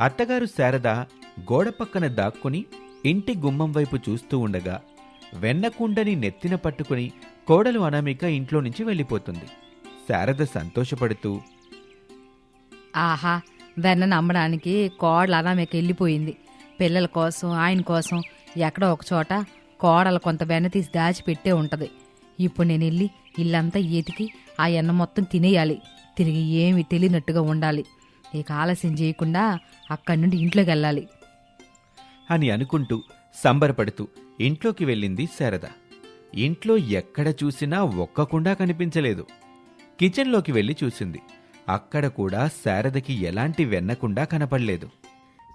అత్తగారు శారద గోడ పక్కన దాక్కుని ఇంటి గుమ్మం వైపు చూస్తూ ఉండగా వెన్నకుండని నెత్తిన పట్టుకుని కోడలు అనామిక ఇంట్లో నుంచి వెళ్ళిపోతుంది. శారద సంతోషపడుతూ ఆహా వెన్న నమ్మడానికి కోడలు అనామిక వెళ్ళిపోయింది. పిల్లల కోసం ఆయన కోసం ఎక్కడో ఒక చోట కోడలు కొంత వెన్న తీసి దాచిపెట్టే ఉంటది. ఇప్పుడు నేను వెళ్ళి ఇల్లంతా ఎతికి ఆ ఎన్న మొత్తం తినేయాలి. తిరిగి ఏమి తెలియనట్టుగా ఉండాలి. ఇక ఆలస్యం చేయకుండా అక్కడి నుండి ఇంట్లోకి వెళ్ళాలి అని అనుకుంటూ సంబరపడుతూ ఇంట్లోకి వెళ్ళింది శారద. ఇంట్లో ఎక్కడ చూసినా ఒక్క కుండా కనిపించలేదు. కిచెన్లోకి వెళ్ళి చూసింది. అక్కడ కూడా శారదకి ఎలాంటి వెన్నకుండా కనపడలేదు.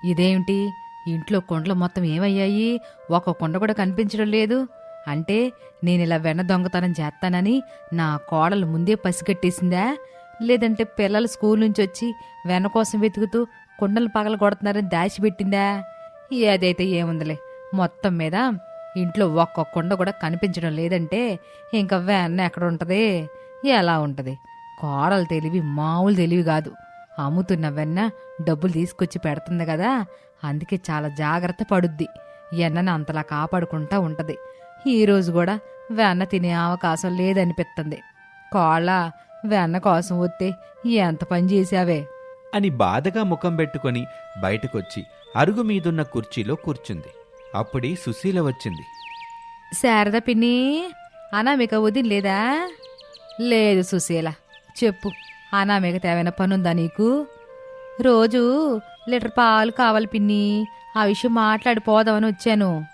ఇదేమిటి? ఇంట్లో కుండలు మొత్తం ఏమయ్యాయి? ఒక కుండ కూడా కనిపించడం లేదు. అంటే నేను ఇలా వెన్న దొంగతనం చేస్తానని నా కోడలు ముందే పసిగట్టేసిందా? లేదంటే పిల్లలు స్కూల్ నుంచి వచ్చి వెన్న కోసం వెతుకుతూ కుండలు పగల కొడుతున్నారని దాచిపెట్టిందా ఏదైతే ఏముందిలే. మొత్తం మీద ఇంట్లో ఒక్క కుండ కూడా కనిపించడం లేదంటే ఇంకా వెన్న ఎక్కడ ఉంటుంది? ఎలా ఉంటుంది? కోడలు తెలివి మామూలు తెలివి కాదు. అమ్ముతున్న వెన్న డబ్బులు తీసుకొచ్చి పెడుతుంది కదా అందుకే చాలా జాగ్రత్త పడుద్ది. ఎన్నని అంతలా కాపాడుకుంటా ఉంటుంది. ఈరోజు కూడా వెన్న తినే అవకాశం లేదనిపిస్తుంది కోళ్ళ వెన్న కోసం వస్తే ఎంత పని చేసావే అని బాధగా ముఖం పెట్టుకొని బయటకొచ్చి అరుగు మీదున్న కుర్చీలో కూర్చుంది. అప్పుడే సుశీల వచ్చింది. శారద పిన్ని అనామిక వదిన లేదా? లేదు సుశీల చెప్పు. అనామిక తేవైన పనుందా నీకు? రోజు లీటర్ పాలు కావాలి పిన్ని ఆ విషయం మాట్లాడిపోదామని వచ్చాను.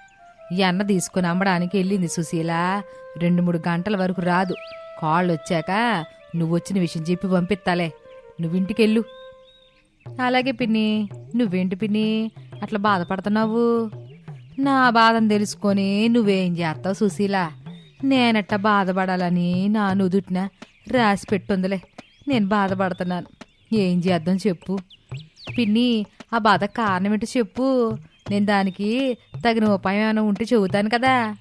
ఎన్న తీసుకుని అమ్మడానికి వెళ్ళింది సుశీల. రెండు మూడు గంటల వరకు రాదు. కాళ్ళు వచ్చాక నువ్వు వచ్చిన విషయం చెప్పి పంపిస్తాలే. నువ్వింటికెళ్ళు. అలాగే పిన్ని నువ్వేంటి పిన్ని? అట్లా బాధపడుతున్నావు? నా బాధను తెలుసుకొని నువ్వేం చేస్తావు సుశీల? నేనట్ట బాధపడాలని నా నుదుటిన రాసి పెట్టుందిలే. నేను బాధపడుతున్నాను. ఏం చేద్దాం చెప్పు. పిన్ని ఆ బాధ కారణం ఏంటో చెప్పు. నేను దానికి తగిన ఉపాయం ఏమైనా ఉంటే చెబుతాను కదా.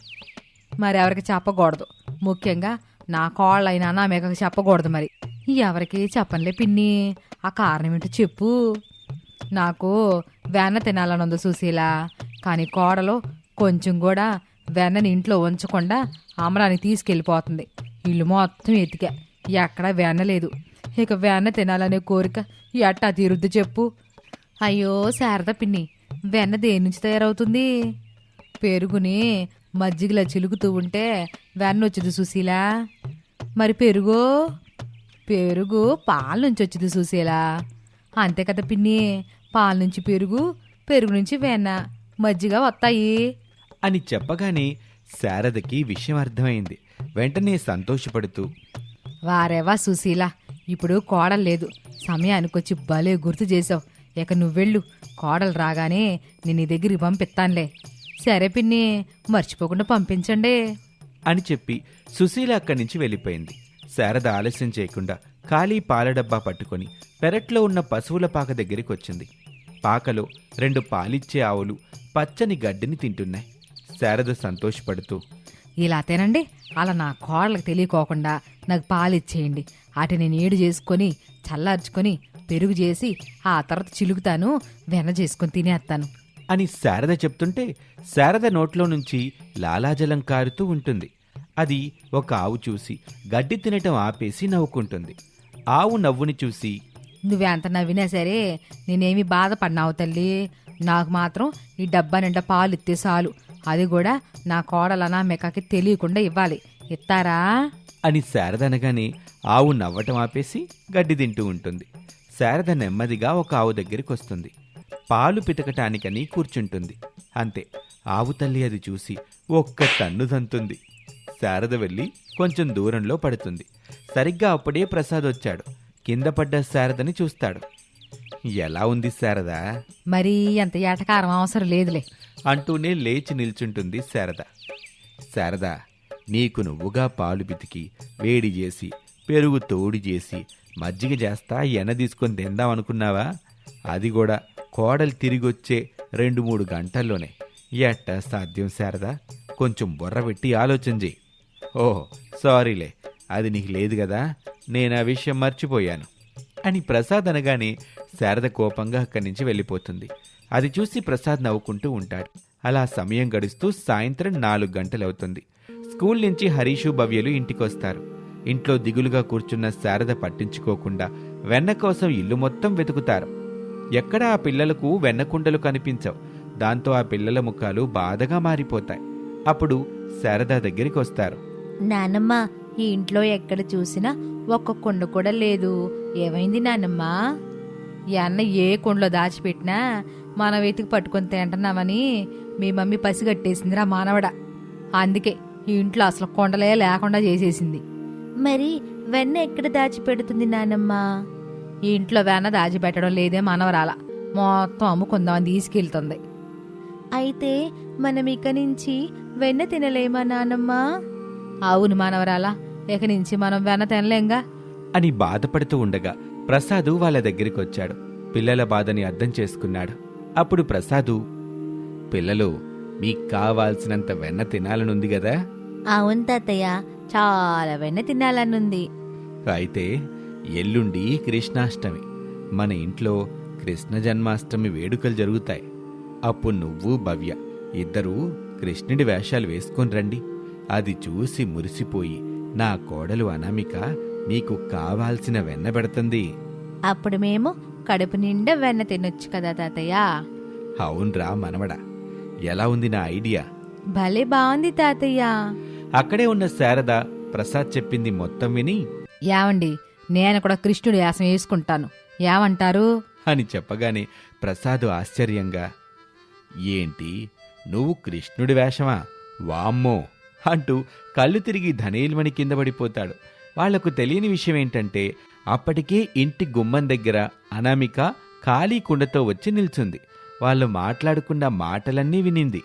మరి ఎవరికి చెప్పకూడదు. ముఖ్యంగా నా కోళ్ళైనా నా మేకకు చెప్పకూడదు మరి. ఎవరికి చెప్పనులే పిన్ని. ఆ కారణం ఏంటో చెప్పు. నాకు వెన్న తినాలని ఉంది సుశీల. కానీ కోడలు కొంచెం కూడా వెన్నని ఇంట్లో ఉంచకుండా అమరాన్ని తీసుకెళ్ళిపోతుంది. ఇల్లు మొత్తం ఎతికా. ఎక్కడా వెన్న లేదు. ఇక వెన్న తినాలనే కోరిక ఎట్టా తీరుద్ది చెప్పు. అయ్యో శారద పిన్ని వెన్న దేని నుంచి తయారవుతుంది? పెరుగుని మజ్జిగలా చిలుకుతూ ఉంటే వెన్న వచ్చింది సుశీల. మరి పెరుగు? పెరుగు పాల నుంచి వచ్చింది సుశీల అంతే కదా పిన్ని పాల నుంచి పెరుగు పెరుగు నుంచి వెన్న. మజ్జిగ వస్తాయి అని చెప్పగానే శారదకి విషయం అర్థమైంది. వెంటనే సంతోషపడుతూ వారేవా సుశీల ఇప్పుడు కోడలు లేదు. సమయానికి వచ్చి భలే గుర్తు చేసావు ఇక నువ్వెళ్ళు. కోడలు రాగానే నేను నీ దగ్గరికి పంపిస్తానులే. సరే పిన్ని మర్చిపోకుండా పంపించండి. అని చెప్పి సుశీల అక్కడి నుంచి వెళ్ళిపోయింది. శారద ఆలస్యం చేయకుండా ఖాళీ పాల డబ్బా పట్టుకొని పెరట్లో ఉన్న పశువుల పాక దగ్గరికి వచ్చింది. పాకలో రెండు పాలిచ్చే ఆవులు పచ్చని గడ్డిని తింటున్నాయి. శారద సంతోషపడుతూ ఇలా తినండి. అలా నా కోడలకు తెలియకోకుండా నాకు పాలు ఇచ్చేయండి అటు నేను ఏడు చేసుకొని చల్లార్చుకొని పెరుగు చేసి ఆ తర్వాత చిలుకుతాను వెన్న చేసుకొని తినేస్తాను. అని శారద చెప్తుంటే శారద నోట్లో నుంచి లాలాజలం కారుతూ ఉంటుంది. అది ఒక ఆవు చూసి గడ్డి తినటం ఆపేసి నవ్వుకుంటుంది. ఆవు నవ్వుని చూసి నువ్వెంత నవ్వినా సరే నేనేమి బాధపడినావు తల్లి. నాకు మాత్రం ఈ డబ్బా నిండా పాలు ఇస్తే చాలు. అది కూడా నా కోడలనా మెక్కకి తెలియకుండా ఇవ్వాలి. ఇస్తారా అని శారద అనగానే ఆవు నవ్వటం ఆపేసి గడ్డి తింటూ ఉంటుంది. శారద నెమ్మదిగా ఒక ఆవు దగ్గరికి వస్తుంది. పాలు పితకటానికని కూర్చుంటుంది. అంతే. ఆవు తల్లి అది చూసి ఒక్క తన్ను తంతుంది శారద వెళ్ళి కొంచెం దూరంలో పడుతుంది. సరిగ్గా అప్పుడే ప్రసాద్ వచ్చాడు. కింద పడ్డ శారదని చూస్తాడు. ఎలా ఉంది శారద? మరి అంత ఏటకారం అవసరం లేదులే. అంటూనే లేచి నిల్చుంటుంది శారద. శారద నీకు నువ్వుగా పాలు పితికి వేడి చేసి పెరుగు తోడి చేసి మజ్జిగ చేస్తా ఎన తీసుకొని తిందాం అనుకున్నావా? అది కూడా కోడలు తిరిగొచ్చే రెండు మూడు గంటల్లోనే. ఎట్ట సాధ్యం శారదా? కొంచెం బుర్ర పెట్టి ఆలోచన చెయ్యి ఓహో సారీలే. అది నీకు లేదు కదా? నేను ఆ విషయం మర్చిపోయాను. అని ప్రసాద్ అనగానే శారద కోపంగా అక్కడి నుంచి వెళ్ళిపోతుంది. అది చూసి ప్రసాద్ నవ్వుకుంటూ ఉంటాడు. అలా సమయం గడుస్తూ సాయంత్రం నాలుగు గంటలవుతుంది. స్కూల్ నుంచి హరీషు భవ్యలు ఇంటికొస్తారు. ఇంట్లో దిగులుగా కూర్చున్న శారద పట్టించుకోకుండా వెన్న కోసం ఇల్లు మొత్తం వెతుకుతారు. ఎక్కడ ఆ పిల్లలకు వెన్నకుండలు కనిపించవు. దాంతో ఆ పిల్లల ముఖాలు బాధగా మారిపోతాయి. అప్పుడు శారద దగ్గరికి వస్తారు నానమ్మ ఈ ఇంట్లో ఎక్కడ చూసినా ఒక్క కుండ కూడా లేదు. ఏమైంది నానమ్మ? ఈ అన్న ఏ కుండలో దాచిపెట్టినా మన వెతికి పట్టుకొని తింటున్నామని మీ మమ్మీ పసిగట్టేసిందిరా మానవడ. అందుకే ఈ ఇంట్లో అసలు కొండలే లేకుండా చేసేసింది. మరి వెన్న ఎక్కడ దాచిపెడుతుంది నానమ్మ? ఈ ఇంట్లో వెన్న దాచిపెట్టడం లేదే మనవరాల. మొత్తం అమ్ముకుందామని తీసుకెళ్తుంది. అయితే మనం ఇక నుంచి వెన్న తినలేమా నానమ్మ? అవును మానవరాల ఇక నుంచి మనం వెన్న తినలేంగా? అని బాధపడుతూ ఉండగా ప్రసాదు వాళ్ళ దగ్గరికి వచ్చాడు పిల్లల బాధని అర్థం చేసుకున్నాడు. అప్పుడు ప్రసాదు పిల్లలు మీకు కావాల్సినంత వెన్న తినాలనుంది కదా అవును తాతయ్య చాలా వెన్న తినాలనుంది. అయితే ఎల్లుండి కృష్ణాష్టమి. మన ఇంట్లో కృష్ణ జన్మాష్టమి వేడుకలు జరుగుతాయి. అప్పుడు నువ్వు భవ్య ఇద్దరూ కృష్ణుడి వేషాలు వేసుకొని రండి. అది చూసి మురిసిపోయి నా కోడలు అనామిక మీకు కావాల్సిన వెన్న పెడుతుంది. అప్పుడు మేము కడుపు నిండా వెన్న తినొచ్చు కదా తాతయ్య. అవునరా మనవడా ఎలా ఉంది నా ఐడియా? భలే బాగుంది తాతయ్య. అక్కడే ఉన్న శారద ప్రసాద్ చెప్పింది మొత్తం విని ఏమండి నేను కూడా కృష్ణుడి యాసం వేసుకుంటాను. ఏమంటారు అని చెప్పగానే ప్రసాద్ ఆశ్చర్యంగా ఏంటి నువ్వు కృష్ణుడి వేషమా? వామ్మో అంటూ కళ్ళు తిరిగి ధనేల్మణి కింద పడిపోతాడు. వాళ్ళకు తెలియని విషయం ఏంటంటే అప్పటికే ఇంటి గుమ్మం దగ్గర అనామిక ఖాళీ కుండతో వచ్చి నిల్చుంది. వాళ్ళు మాట్లాడుకున్న మాటలన్నీ వినింది.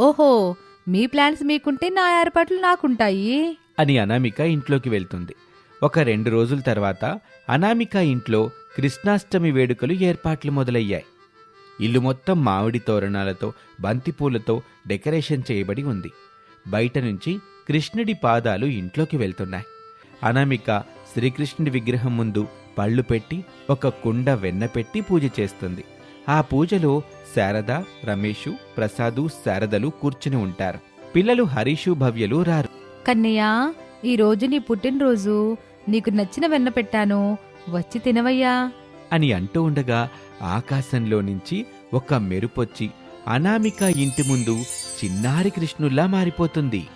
ఓహో మీ ప్లాన్స్ మీకుంటే నా ఏర్పాట్లు నాకుంటాయి. అని అనామిక ఇంట్లోకి వెళ్తుంది. ఒక రెండు రోజుల తర్వాత అనామిక ఇంట్లో కృష్ణాష్టమి వేడుకలు ఏర్పాట్లు మొదలయ్యాయి. ఇల్లు మొత్తం మామిడి తోరణాలతో బంతిపూలతో డెకరేషన్ చేయబడి ఉంది. బయట నుంచి కృష్ణుడి పాదాలు ఇంట్లోకి వెళ్తున్నాయి. అనామిక శ్రీకృష్ణుడి విగ్రహం ముందు పళ్ళు పెట్టి ఒక కుండ వెన్న పెట్టి పూజ చేస్తుంది. ఆ పూజలో శారద రమేషు ప్రసాదు శారదలు కూర్చుని ఉంటారు. పిల్లలు హరీషు భవ్యలు రారు. కన్నయ్య ఈ రోజు నీ పుట్టినరోజు. నీకు నచ్చిన వెన్న పెట్టాను. వచ్చి తినవయ్యా. అని అంటూ ఉండగా ఆకాశంలో నుంచి ఒక మెరుపొచ్చి అనామిక ఇంటి ముందు చిన్నారి కృష్ణుల్లా మారిపోతుంది.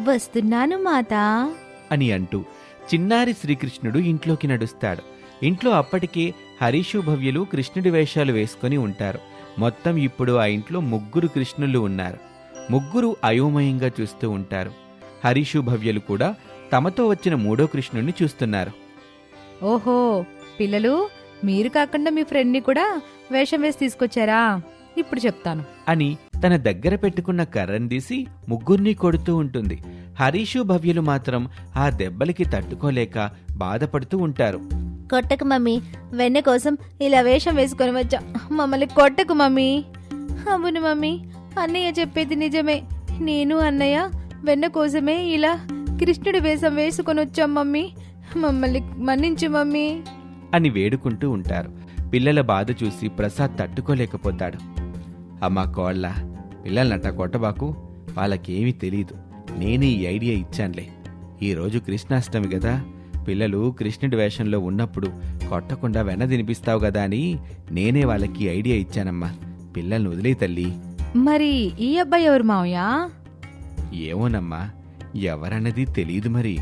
వస్తున్నాను మాతా. అని అంటూ చిన్నారి శ్రీకృష్ణుడు ఇంట్లోకి నడుస్తాడు. ఇంట్లో అప్పటికే హరీషు భవ్యులు కృష్ణుడి వేషాలు వేసుకొని ఉంటారు. మొత్తం ఇప్పుడు ఆ ఇంట్లో ముగ్గురు కృష్ణులు ఉన్నారు. ముగ్గురు అయోమయంగా చూస్తూ ఉంటారు. హరీషు భవ్యులు కూడా తమతో వచ్చిన మూడో కృష్ణుడిని చూస్తున్నారు. ఓహో పిల్లలు మీరు కాకుండా మీ ఫ్రెండ్ని కూడా వేషం వేసి తీసుకొచ్చారా? ఇప్పుడు చెప్తాను. అని తన దగ్గర పెట్టుకున్న కర్రను తీసి ముగ్గురిని కొడుతూ ఉంటుంది. హరీషు భవ్యులు మాత్రం ఆ దెబ్బలకి తట్టుకోలేక బాధపడుతూ ఉంటారు. కొట్టకు మమ్మీ. వెన్న కోసం ఇలా వేషం వేసుకొని వచ్చా. మమ్మల్ని కొట్టకు మమ్మీ. అవును మమ్మీ. అన్నయ్య చెప్పేది నిజమే. నేను అన్నయ్య వెన్న కోసమే ఇలా కృష్ణుడి వేషం వేసుకొని వచ్చాం మమ్మీ. మమ్మల్ని మన్నించు మమ్మీ. అని వేడుకుంటూ ఉంటారు. పిల్లల బాధ చూసి ప్రసాద్ తట్టుకోలేకపోతాడు. అమ్మా కోళ్ళ పిల్లలనట కొట్టబాకు వాళ్ళకేమీ తెలీదు. నేనే ఈ ఐడియా ఇచ్చానులే. ఈరోజు కృష్ణాష్టమి కదా పిల్లలు కృష్ణుడి వేషంలో ఉన్నప్పుడు కొట్టకుండా వెన్న తినిపిస్తావు కదా అని నేనే వాళ్ళకి ఐడియా ఇచ్చానమ్మా. పిల్లల్ని వదిలే తల్లి. మరి ఈ అబ్బాయి ఎవరు మావయ్య? ఏమోనమ్మా ఎవరన్నది తెలీదు మరి.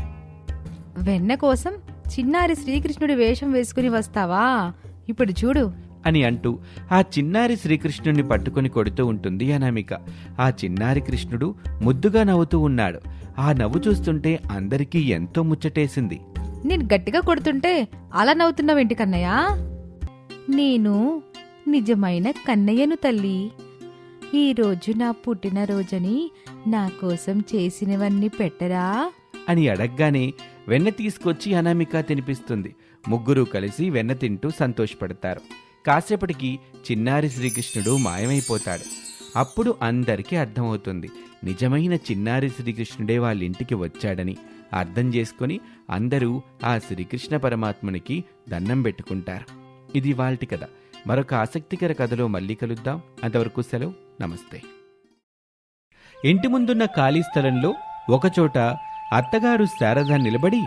వెన్న కోసం చిన్నారి శ్రీకృష్ణుడి వేషం వేసుకుని వస్తావా? ఇప్పుడు చూడు. అని అంటూ ఆ చిన్నారి శ్రీకృష్ణుణ్ణి పట్టుకొని కొడుతూ ఉంటుంది అనామిక. ఆ చిన్నారి కృష్ణుడు ముద్దుగా నవ్వుతూ ఉన్నాడు. ఆ నవ్వు చూస్తుంటే అందరికీ ఎంతో ముచ్చటేసింది. నేను గట్టిగా కొడుతుంటే అలా నవ్వుతున్నావేంటి కన్నయ్య? నేను నిజమైన కన్నయ్యను తల్లి. ఈరోజు నా పుట్టినరోజని నా కోసం చేసినవన్నీ పెట్టరా? అని అడగ్గానే వెన్న తీసుకొచ్చి అనామిక తినిపిస్తుంది. ముగ్గురు కలిసి వెన్న తింటూ సంతోషపడతారు. కాసేపటికి చిన్నారి శ్రీకృష్ణుడు మాయమైపోతాడు. అప్పుడు అందరికీ అర్థమవుతుంది. నిజమైన చిన్నారి శ్రీకృష్ణుడే వాళ్ళ ఇంటికి వచ్చాడని అర్థం చేసుకొని అందరూ ఆ శ్రీకృష్ణ పరమాత్మునికి దండం పెట్టుకుంటారు. ఇది వాళ్ళటి కథ. మరొక ఆసక్తికర కథలో మళ్ళీ కలుద్దాం. అంతవరకు సెలవు. నమస్తే. ఇంటి ముందున్న ఖాళీ స్థలంలో ఒకచోట అత్తగారు శారద నిలబడి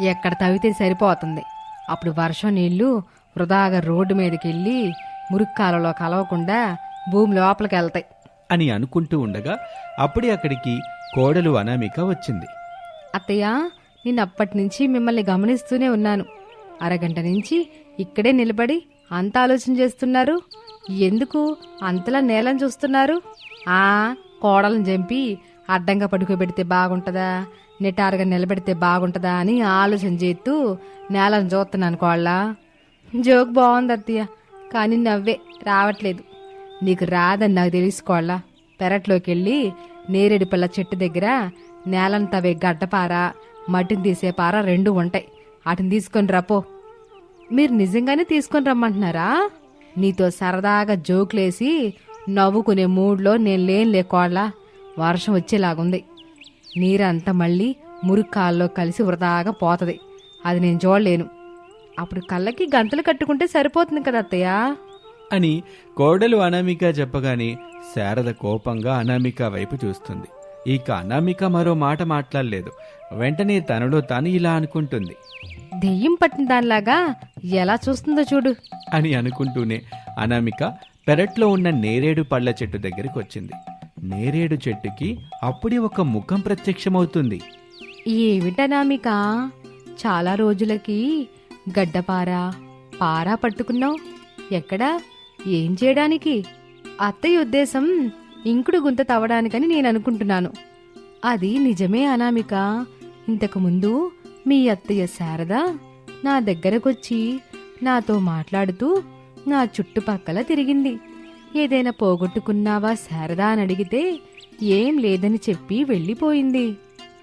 ఎక్కడ తవ్వితే సరిపోతుంది. అప్పుడు వర్షం నీళ్ళు వృధాగా రోడ్డు మీదకి వెళ్ళి మురుక్కాలలో కలవకుండా భూమి లోపలికి వెళ్తాయి అని అనుకుంటూ ఉండగా అప్పుడే అక్కడికి కోడలు అనామిక వచ్చింది. అత్తయ్య నేను అప్పటి నుంచి మిమ్మల్ని గమనిస్తూనే ఉన్నాను. అరగంట నుంచి ఇక్కడే నిలబడి అంత ఆలోచన చేస్తున్నారు. ఎందుకు అంతలా నేలను చూస్తున్నారు? ఆ కోడలను చంపి అడ్డంగా పడుకోబెడితే బాగుంటుందా? నిటారుగా నిలబెడితే బాగుంటుందా అని ఆలోచన చేస్తూ నేలను చూస్తున్నాను కోళ్ళ. జోక్ బాగుంది అత్తయ్య. కానీ నవ్వే రావట్లేదు. నీకు రాదని నాకు తెలుసుకోళ్ళ పెరట్లోకి వెళ్ళి నేరేడు పిల్ల చెట్టు దగ్గర నేలను తవే గడ్డపార మట్టిని తీసే పార రెండు ఉంటాయి. వాటిని తీసుకొని రాపో మీరు నిజంగానే తీసుకొని రమ్మంటున్నారా? నీతో సరదాగా జోకులేసి నవ్వుకునే మూడ్లో నేను లేని కోళ్ళ. వర్షం వచ్చేలాగుంది. నీరంతా మళ్ళీ మురుక్కాల్లో కలిసి వృధాగా పోతుంది. అది నేను చూడలేను. అప్పుడు కళ్ళకి గంతలు కట్టుకుంటే సరిపోతుంది కదా అత్తయ్య? అని కోడలు అనామిక చెప్పగానే శారద కోపంగా అనామిక వైపు చూస్తుంది. ఇక అనామిక మరో మాట మాట్లాడలేదు. వెంటనే తనలో తాను ఇలా అనుకుంటుంది. దెయ్యం పట్టిన దానిలాగా ఎలా చూస్తుందో చూడు. అని అనుకుంటూనే అనామిక పెరట్లో ఉన్న నేరేడు పళ్ళ చెట్టు దగ్గరికి వచ్చింది. నేరేడు చెట్టుకి అప్పుడే ఒక ముఖం ప్రత్యక్షమవుతుంది. ఏమిటనామిక చాలా రోజులకి గడ్డపార పారా పట్టుకున్నావు. ఎక్కడా? ఏం చేయడానికి? అత్తయ్య ఉద్దేశం ఇంకుడు గుంత తవ్వడానికని నేను అనుకుంటున్నాను అది నిజమే అనామిక. ఇంతకుముందు మీ అత్తయ్య శారద నా దగ్గరకొచ్చి నాతో మాట్లాడుతూ నా చుట్టుపక్కల తిరిగింది. ఏదైనా పోగొట్టుకున్నావా శారదా అని అడిగితే ఏం లేదని చెప్పి వెళ్ళిపోయింది.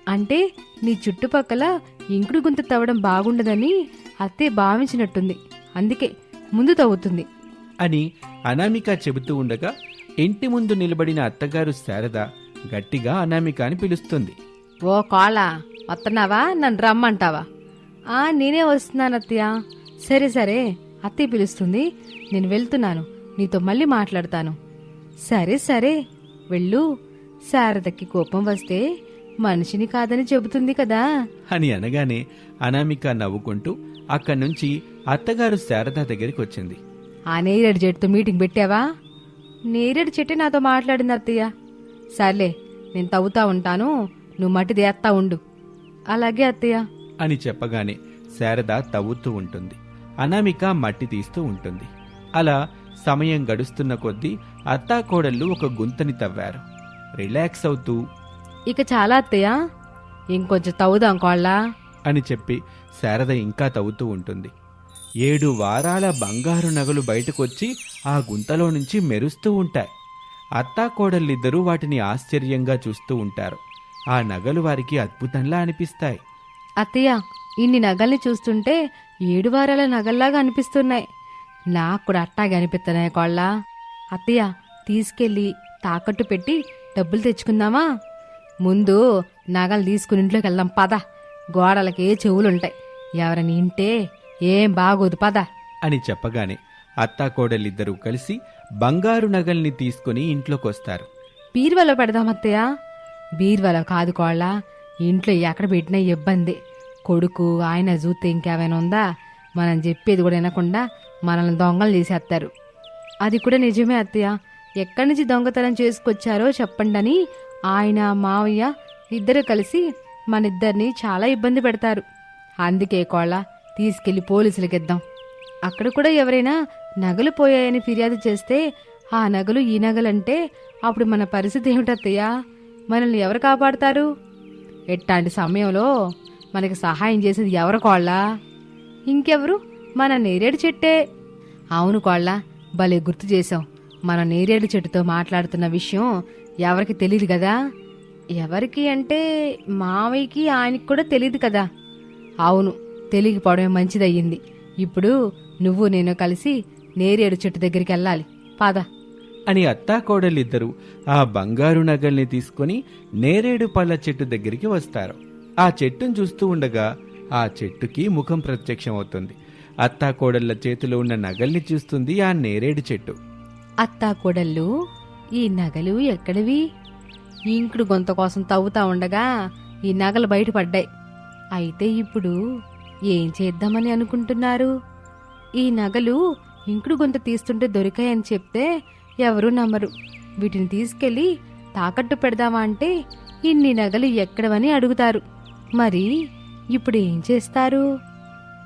అంటే నీ చుట్టుపక్కల ఇంకుడు గుంత తవ్వడం బాగుండదని అత్తే భావించినట్టుంది. అందుకే ముందు తవ్వుతుంది. అని అనామిక చెబుతూ ఉండగా ఇంటి ముందు నిలబడిన అత్తగారు శారద గట్టిగా అనామిక అని పిలుస్తుంది. ఓ కోళ్ళ వస్తున్నావా నన్ను రమ్మంటావా? ఆ నేనే వస్తున్నాను అత్తయ్య. సరే సరే అత్తయ్య పిలుస్తుంది. నేను వెళ్తున్నాను. నీతో మళ్ళీ మాట్లాడతాను. సరే సరే వెళ్ళు. శారదకి కోపం వస్తే మనిషిని కాదని చెబుతుంది కదా. అని అనగానే అనామిక నవ్వుకుంటూ అక్కడి నుంచి అత్తగారు శారద దగ్గరికి వచ్చింది ఆ నేరేడు చెట్టుతో మీటింగ్ పెట్టావా? నేరేడు చెట్టు నాతో మాట్లాడింది అత్తయ్య. సర్లే నేను తవ్వుతా ఉంటాను నువ్వు మట్టి తీస్తా ఉండు. అలాగే అత్తయ్య. అని చెప్పగానే శారద తవ్వుతూ ఉంటుంది. అనామిక మట్టి తీస్తూ ఉంటుంది. అలా సమయం గడుస్తున్న కొద్దీ అత్తాకోడళ్ళు ఒక గుంతని తవ్వారు. రిలాక్స్ అవుతూ ఇక చాలా అత్తయ్య. ఇంకొంచెం తవ్వుదాం కోళ్ళ. అని చెప్పి శారద ఇంకా తవ్వుతూ ఉంటుంది. ఏడు వారాల బంగారు నగలు బయటకొచ్చి ఆ గుంతలో నుంచి మెరుస్తూ ఉంటాయి. అత్తాకోడళ్ళిద్దరూ వాటిని ఆశ్చర్యంగా చూస్తూ ఉంటారు. ఆ నగలు వారికి అద్భుతంలా అనిపిస్తాయి. అత్తయ్య ఇన్ని నగల్ని చూస్తుంటే ఏడు వారాల నగల్లాగా అనిపిస్తున్నాయి. నాకు కూడా అట్టాగే అనిపిస్తున్నాయి కోళ్ళ. అత్తయ్య తీసుకెళ్ళి తాకట్టు పెట్టి డబ్బులు తెచ్చుకుందామా? ముందు నగలు తీసుకుని ఇంట్లోకి వెళ్దాం పద. గోడలకి చెవులుంటాయి. ఎవరని ఇంటే ఏం బాగోదు పద. అని చెప్పగానే అత్తాకోడలిద్దరూ కలిసి బంగారు నగల్ని తీసుకుని ఇంట్లోకొస్తారు. బీరువాలో పెడదాం అత్తయ్య. బీరువాలో కాదు కోళ్ళ ఇంట్లో ఎక్కడ పెట్టినా ఇబ్బంది. కొడుకు ఆయన చూస్తే ఇంకేమైనా ఉందా? మనం చెప్పేది కూడా వినకుండా మనల్ని దొంగలు చేసేస్తారు. అది కూడా నిజమే అత్తయ్య. ఎక్కడి నుంచి దొంగతనం చేసుకొచ్చారో చెప్పండి అని ఆయన మావయ్య ఇద్దరు కలిసి మన ఇద్దరిని చాలా ఇబ్బంది పెడతారు. అందుకే కోళ్ళ తీసుకెళ్ళి పోలీసులకి ఇద్దాం అక్కడ కూడా ఎవరైనా నగలు పోయాయని ఫిర్యాదు చేస్తే ఆ నగలు ఈ నగలంటే అప్పుడు మన పరిస్థితి ఏమిటత్తయ్యా? మనల్ని ఎవరు కాపాడతారు? ఎట్లాంటి సమయంలో మనకి సహాయం చేసేది ఎవరు కోళ్ళ? ఇంకెవరు? మన నేరేడు చెట్టే. అవును కోళ్ళ భలే గుర్తు చేసాం మన నేరేడు చెట్టుతో మాట్లాడుతున్న విషయం ఎవరికి తెలియదు కదా? ఎవరికి అంటే మావయ్యకి ఆయనకి కూడా తెలియదు కదా? అవును తెలియకపోవడమే మంచిదయ్యింది. ఇప్పుడు నువ్వు నేను కలిసి నేరేడు చెట్టు దగ్గరికి వెళ్ళాలి. పాద. అని అత్తాకోడలిద్దరూ ఆ బంగారు నగల్ని తీసుకొని నేరేడు పళ్ళ చెట్టు దగ్గరికి వస్తారు. ఆ చెట్టును చూస్తూ ఉండగా ఆ చెట్టుకి ముఖం ప్రత్యక్షమవుతుంది. అత్తాకోడళ్ళ చేతిలో ఉన్న నగల్ని చూస్తుంది ఆ నేరేడు చెట్టు. అత్తా కోడళ్ళు ఈ నగలు ఎక్కడివి? ఇంకుడు గొంత కోసం తవ్వుతా ఉండగా ఈ నగలు బయటపడ్డాయి అయితే ఇప్పుడు ఏం చేద్దామని అనుకుంటున్నారు? ఈ నగలు ఇంకుడు గొంత తీస్తుంటే దొరికాయని చెప్తే ఎవరూ నమ్మరు. వీటిని తీసుకెళ్ళి తాకట్టు పెడదామా అంటే ఇన్ని నగలు ఎక్కడవని అడుగుతారు. మరి ఇప్పుడు ఏం చేస్తారు?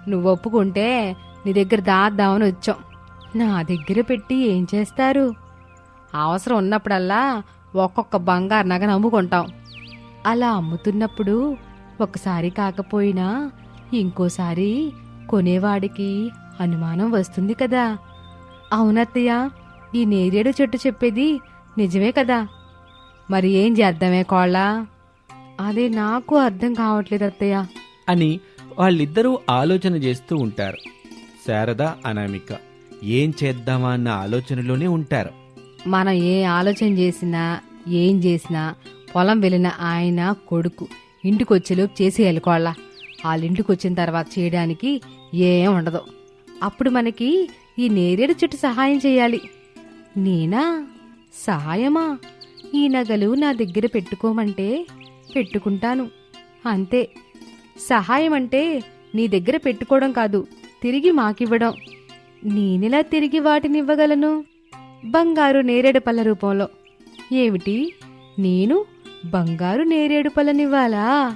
నువ్వు ఒప్పుకుంటే నీ దగ్గర దాద్దామని వచ్చాం. నా దగ్గర పెట్టి ఏం చేస్తారు? అవసరం ఉన్నప్పుడల్లా ఒక్కొక్క బంగారు నగను అమ్ముకుంటాం. అలా అమ్ముతున్నప్పుడు ఒకసారి కాకపోయినా ఇంకోసారి కొనేవాడికి అనుమానం వస్తుంది కదా. అవునత్తయ్య ఈ నేరేడు చెట్టు చెప్పేది నిజమే కదా. మరి ఏం చేద్దామే కోళ్ళ? అదే నాకు అర్థం కావట్లేదు అత్తయ్య. అని వాళ్ళిద్దరూ ఆలోచన చేస్తూ ఉంటారు. శారద అనామిక ఏం చేద్దామా అన్న ఆలోచనలోనే ఉంటారు. మనం ఏ ఆలోచన చేసినా ఏం చేసినా పొలం వెళ్ళిన ఆయన కొడుకు. ఇంటికొచ్చేలోపు చేసి చేసేయాలి కోళ్ళ. వచ్చిన తర్వాత చేయడానికి ఏం ఉండదు. అప్పుడు మనకి ఈ నేరేడు చెట్టు సహాయం చేయాలి. నేనా? సహాయమా ఈ నగలు నా దగ్గర పెట్టుకోమంటే పెట్టుకుంటాను. అంతే. సహాయం అంటే నీ దగ్గర పెట్టుకోవడం కాదు తిరిగి మాకివ్వడం. నేనెలా తిరిగి వాటిని ఇవ్వగలను? బంగారు నేరేడు పళ్ళ రూపంలో. ఏమిటి? నేను బంగారు నేరేడు పళ్ళనివ్వాలా?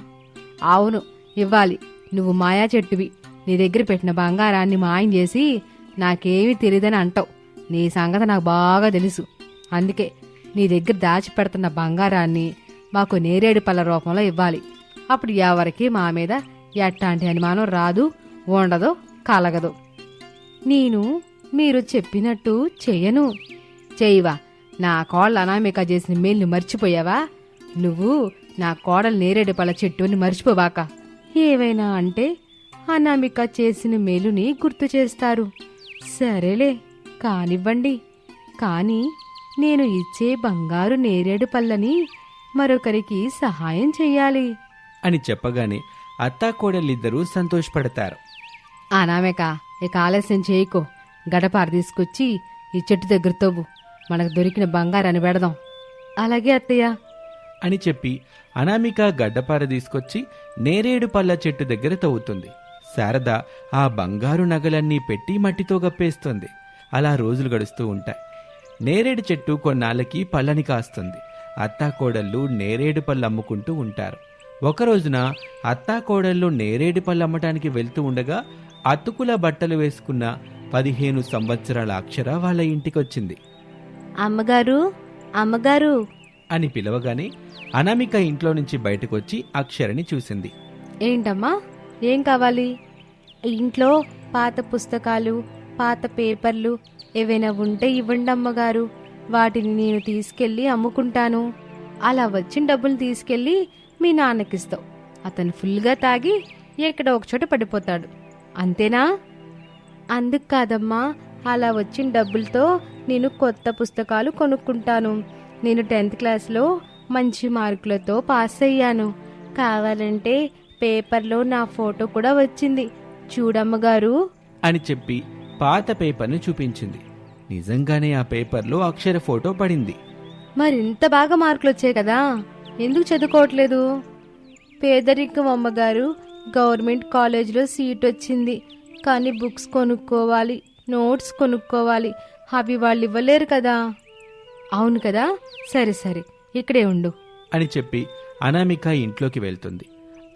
అవును ఇవ్వాలి. నువ్వు మాయా చెట్టువి. నీ దగ్గర పెట్టిన బంగారాన్ని మాయం చేసి నాకేమీ తెలియదని అంటావు. నీ సంగతి నాకు బాగా తెలుసు. అందుకే నీ దగ్గర దాచిపెడుతున్న బంగారాన్ని మాకు నేరేడు పళ్ళ రూపంలో ఇవ్వాలి. అప్పుడు ఎవరికి మా మీద ఎట్లాంటి అనుమానం రాదు ఉండదు కలగదు. నేను మీరు చెప్పినట్టు చెయ్యను చేయవా నా కోళ్ళ అనామిక చేసిన మేల్ని మర్చిపోయావా? నువ్వు నా కోడలు నేరేడు పళ్ళ చెట్టుని మర్చిపోవాక ఏవైనా అంటే అనామిక చేసిన మేలుని గుర్తు చేస్తారు. సరేలే కానివ్వండి. కానీ నేను ఇచ్చే బంగారు నేరేడు పళ్ళని మరొకరికి సహాయం చెయ్యాలి. అని చెప్పగానే అత్తాకోడలిద్దరూ సంతోషపడతారు. అనామిక ఇక ఆలస్యం చేయకో. గడపార తీసుకొచ్చి ఈ చెట్టు దగ్గర తవ్వు. మనకు దొరికిన బంగారాన్ని పెడదాం. అలాగే అత్తయ్య. అని చెప్పి అనామిక గడ్డపార తీసుకొచ్చి నేరేడు పళ్ళ చెట్టు దగ్గర తవ్వుతుంది. శారద ఆ బంగారు నగలన్నీ పెట్టి మట్టితో గప్పేస్తుంది అలా రోజులు గడుస్తూ ఉంటాయి. నేరేడు చెట్టు కొన్నాళ్ళకి పళ్ళని కాస్తుంది. అత్తాకోడళ్ళు నేరేడు పళ్ళు అమ్ముకుంటూ ఉంటారు. ఒక రోజున అత్తాకోడళ్ళు నేరేడు పళ్ళు అమ్మటానికి వెళ్తూ ఉండగా అతుకుల బట్టలు వేసుకున్న పదిహేను సంవత్సరాల అక్షర వాళ్ళ ఇంటికొచ్చింది. అమ్మగారు అమ్మగారు అని పిలవగానే అనామిక ఇంట్లో నుంచి బయటకొచ్చి అక్షరని చూసింది. ఏంటమ్మా? ఏం కావాలి? ఇంట్లో పాత పుస్తకాలు పాత పేపర్లు ఏవైనా ఉంటే ఇవ్వండి అమ్మగారు. వాటిని నేను తీసుకెళ్ళి అమ్ముకుంటాను. అలా వచ్చిన డబ్బులు తీసుకెళ్ళి మీ నాన్నకిస్తావు అతను ఫుల్గా తాగి ఎక్కడ ఒకచోట పడిపోతాడు. అంతేనా? అందుకు కాదమ్మా. అలా వచ్చిన డబ్బులతో నేను కొత్త పుస్తకాలు కొనుక్కుంటాను. నేను టెన్త్ క్లాస్లో మంచి మార్కులతో పాస్ అయ్యాను. కావాలంటే పేపర్లో నా ఫోటో కూడా వచ్చింది. చూడమ్మగారు అని చెప్పి పాత పేపర్ను చూపించింది. నిజంగానే ఆ పేపర్లో అక్షర ఫోటో పడింది. మరింత బాగా మార్కులు వచ్చాయి కదా. ఎందుకు చదువుకోవట్లేదు? పేదరికం అమ్మగారు గవర్నమెంట్ కాలేజీలో సీట్ వచ్చింది. కానీ బుక్స్ కొనుక్కోవాలి నోట్స్ కొనుక్కోవాలి. అవి వాళ్ళు ఇవ్వలేరు కదా. అవును కదా? సరే సరే. ఇక్కడే ఉండు. అని చెప్పి అనామిక ఇంట్లోకి వెళ్తుంది.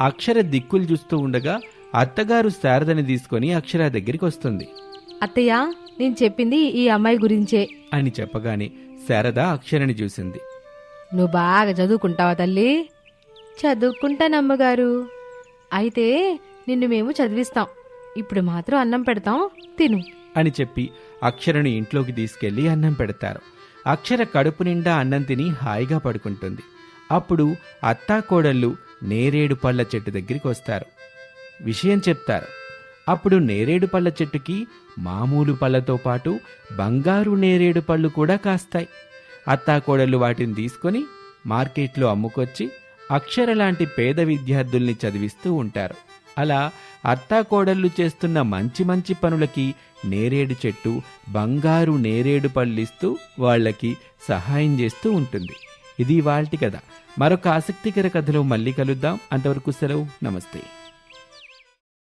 అక్షర దిక్కులు చూస్తూ ఉండగా అత్తగారు శారదని తీసుకొని అక్షర దగ్గరికి వస్తుంది. అత్తయ్య నేను చెప్పింది ఈ అమ్మాయి గురించే. అని చెప్పగానే శారద అక్షరని చూసింది. నువ్వు బాగా చదువుకుంటావా తల్లి? చదువుకుంటానమ్మగారు అయితే నిన్ను మేము చదివిస్తాం. ఇప్పుడు మాత్రం అన్నం పెడతాం తిను. అని చెప్పి అక్షరను ఇంట్లోకి తీసుకెళ్ళి అన్నం పెడతారు. అక్షర కడుపు నిండా అన్నం తిని హాయిగా పడుకుంటుంది. అప్పుడు అత్తాకోడళ్ళు నేరేడు పళ్ళ చెట్టు దగ్గరికి వస్తారు. విషయం చెప్తారు. అప్పుడు నేరేడు పళ్ళ చెట్టుకి మామూలు పళ్ళతో పాటు బంగారు నేరేడు పళ్ళు కూడా కాస్తాయి. అత్తాకోడళ్ళు వాటిని తీసుకొని మార్కెట్లో అమ్ముకొచ్చి అక్షర లాంటి పేద విద్యార్థుల్ని చదివిస్తూ ఉంటారు. అలా అత్తాకోడళ్ళు చేస్తున్న మంచి మంచి పనులకి నేరేడు చెట్టు బంగారు నేరేడు పళ్ళిస్తూ వాళ్ళకి సహాయం చేస్తూ ఉంటుంది. ఇది వాళ్ళటి కథ. మరొక ఆసక్తికర కథలో మళ్ళీ కలుద్దాం. అంతవరకు సెలవు. నమస్తే.